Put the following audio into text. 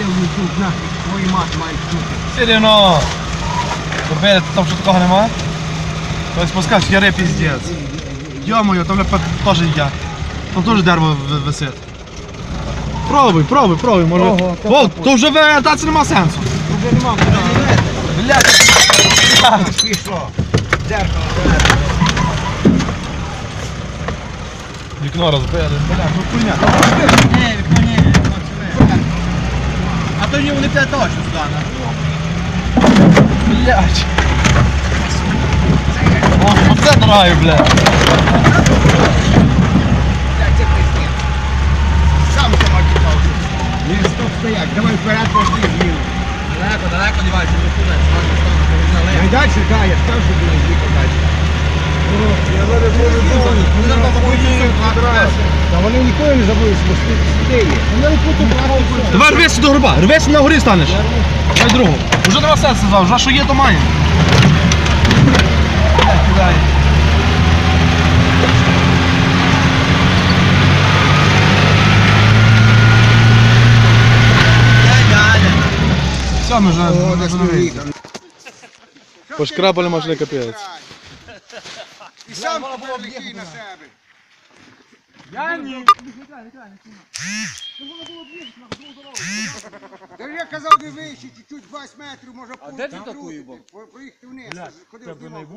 йде в YouTube, нахуй, твої мати мають чути. Сіріно! Робити, там що такого нема? Ось пускаєш, яри піздець. Йо-моє, там теж я. Там теж дерево ви- висить. Пробуй, пробуй, пробуй, може. Ого, то О, то вже вертатися нема сенсу. Вже нема. Блядь. Пішло. Дзеркало. Вікно розбили. Бля, ну хуйня. Ні, вікно ні, вікно ціле. А то ні, вони тебе точно сюди, нахуй. Блядь. О, оце драю, блядь. Блядь, це пиздец. Сам сама кидав. Ні, стоп, стоять, давай вперед пошли зміну. Далеко, далеко дівайся, не туди, стану, стану, поверни Я й далі, так, я сказав, Та вони ніколи не забудуть, що сюди є. Вони Давай рвися до гроба, рвися на горі станеш. Дай другу. Уже нема сенсу сказав, вже що є, то має. Все, ми вже О, ми де вже Пошкрабали машини капець. І сам повлікий на себе. Я ні. Та я казав, не вище, чуть-чуть 20 метрів, може А де ти такою був? Проїхати вниз, ходив в димок.